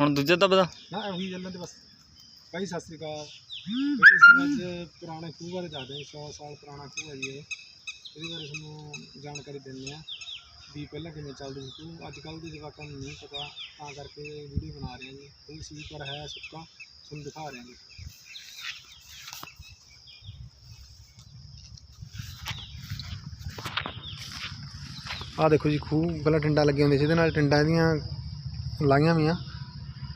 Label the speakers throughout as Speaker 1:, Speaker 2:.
Speaker 1: ਹੁਣ ਦੂਜਾ ਦਬਦਾ
Speaker 2: ਨਾ, ਉਹੀ ਗੱਲਾਂ ਤੇ ਬਸ। ਭਾਈ, ਸਤਿ ਸ੍ਰੀ ਅਕਾਲ। ਭਾਈ ਸਾਨੂੰ ਅੱਜ ਪੁਰਾਣੇ ਖੂਹ ਬਾਰੇ ਦੱਸਦੇ ਹਾਂ 100 ਸਾਲ ਪੁਰਾਣਾ ਖੂਹ ਹੈ ਜੀ ਇਹ। ਇਹਦੇ ਬਾਰੇ ਤੁਹਾਨੂੰ ਜਾਣਕਾਰੀ ਦਿੰਦੇ ਆ ਵੀ ਪਹਿਲਾਂ ਕਿਵੇਂ ਚੱਲਦੇ ਸੀ ਖੂਹ। ਅੱਜ ਕੱਲ੍ਹ ਦੇ ਜਵਾਕਾਂ ਨੂੰ ਨਹੀਂ ਪਤਾ, ਤਾਂ ਕਰਕੇ ਵੀਡੀਓ ਬਣਾ ਰਹੇ ਹਾਂ ਜੀ। ਖੂਹ ਸੀ ਪਰ ਹੈ, ਸੁੱਕਾ, ਤੁਹਾਨੂੰ ਦਿਖਾ ਰਹੇ ਹਾਂ ਜੀ। ਆਹ ਦੇਖੋ ਜੀ, ਖੂਹ ਪਹਿਲਾਂ ਟਿੰਡਾਂ ਲੱਗੀਆਂ ਹੁੰਦੀਆਂ ਸੀ, ਇਹਦੇ ਨਾਲ ਟਿੰਡਾਂ ਇਹਦੀਆਂ ਲਾਈਆਂ ਵੀ ਆ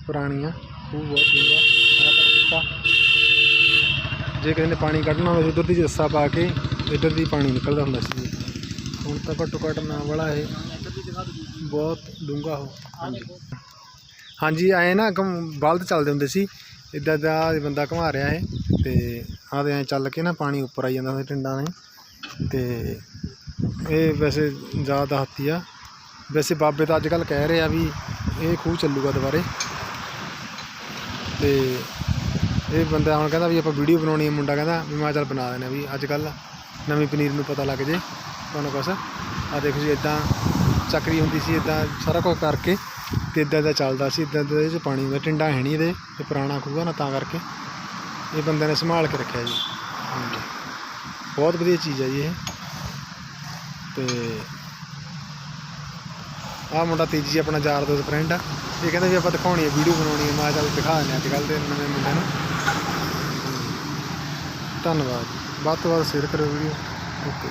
Speaker 2: ਪੁਰਾਣੀ ਆ ਖੂਹ ਬਹੁਤ ਡੂੰਘਾ ਆਹ ਪਰ ਸੁੱਕਾ ਜੇ ਕਿਸੇ ਨੇ ਪਾਣੀ ਕੱਢਣਾ ਹੋਵੇ, ਉਧਰ ਦੀ ਜੱਸਾ ਪਾ ਕੇ ਇੱਧਰ ਦੀ ਪਾਣੀ ਨਿਕਲਦਾ ਹੁੰਦਾ ਸੀ। ਜੀ। ਹੁਣ ਤਾਂ ਘੱਟੋ ਘੱਟ ਨਾ ਵਾਲਾ ਇਹ। ਬਹੁਤ ਡੂੰਘਾ ਹੋ। ਹਾਂਜੀ। ਹਾਂਜੀ, ਆਏ ਨਾ ਘੁੰਮ- ਬਲਦ ਚੱਲਦੇ ਹੁੰਦੇ ਸੀ। ਇੱਦਾਂ ਦਾ ਬੰਦਾ ਘੁਮਾ ਰਿਹਾ ਹੈ ਤੇ ਆਹ ਤੇ ਐਂ ਚੱਲ ਕੇ ਨਾ ਪਾਣੀ ਉੱਪਰ ਆਈ ਜਾਂਦਾ ਸੀ ਟਿੰਡਾਂ ਨੇ ਤੇ ਇਹ ਵੈਸੇ ਜ਼ਿਆਦਾ ਹੱਥੀ ਆ ਵੈਸੇ ਬਾਬੇ ਤਾਂ ਅੱਜ ਕੱਲ ਕਹਿ ਰਹੇ ਆ ਵੀ ਇਹ ਖੂਹ ਚੱਲੂਗਾ ਦੁਬਾਰੇ। ਤੇ ਇਹ ਬੰਦਾ ਹੁਣ ਕਹਿੰਦਾ ਵੀ ਆਪਾਂ ਵੀਡੀਓ ਬਣਾਉਣੀ ਹੈ ਮੁੰਡਾ ਕਹਿੰਦਾ ਵੀ ਮੈਂ ਚੱਲ ਬਣਾ ਦੇਣਾ ਵੀ ਅੱਜ ਕੱਲ ਨਵੀਂ ਪਨੀਰ ਨੂੰ ਪਤਾ ਲੱਗ ਜੇ ਤੁਹਾਨੂੰ ਕੁਛ। ਆ ਦੇਖੋ ਜੀ ਇਦਾਂ ਚੱਕਰੀ ਹੁੰਦੀ ਸੀ ਇਦਾਂ ਸਾਰਾ ਕੁਝ ਕਰਕੇ ਤੇ ਇਦਾਂ ਦਾ ਚੱਲਦਾ ਸੀ ਇਦਾਂ ਦੇ ਚ ਪਾਣੀ ਹੁੰਦਾ, ਟਿੰਡਾ ਹੈ ਨਹੀਂ ਇਹਦੇ ਤੇ ਪੁਰਾਣਾ ਖੂਹ ਨਾ ਤਾਂ ਕਰਕੇ। ਇਹ ਬੰਦੇ ਨੇ ਸੰਭਾਲ ਕੇ ਰੱਖਿਆ ਜੀ। ਹਾਂਜੀ। ਬਹੁਤ ਵਧੀਆ ਚੀਜ਼ ਹੈ ਜੀ ਇਹ। ਤੇ ਆਹ ਮੁੰਡਾ ਤੇਜੀ ਜੀ ਆਪਣਾ ਯਾਰ ਦੋਸਤ ਫਰੈਂਡ ਆ। ਇਹ ਕਹਿੰਦਾ ਵੀ ਆਪਾਂ ਦਿਖਾਉਣੀ ਹੈ ਵੀਡੀਓ ਬਣਾਉਣੀ ਹੈ ਮੈਂ ਚੱਲ ਦਿਖਾ ਦਿੰਦੇ ਹਾਂ ਅੱਜ ਕੱਲ੍ਹ ਦੇ ਨਵੇਂ ਮੁੰਡਿਆਂ ਨੂੰ। ਧੰਨਵਾਦ ਵੱਧ ਤੋਂ ਵੱਧ ਸ਼ੇਅਰ ਕਰੋ ਵੀਡੀਓ। ਓਕੇ।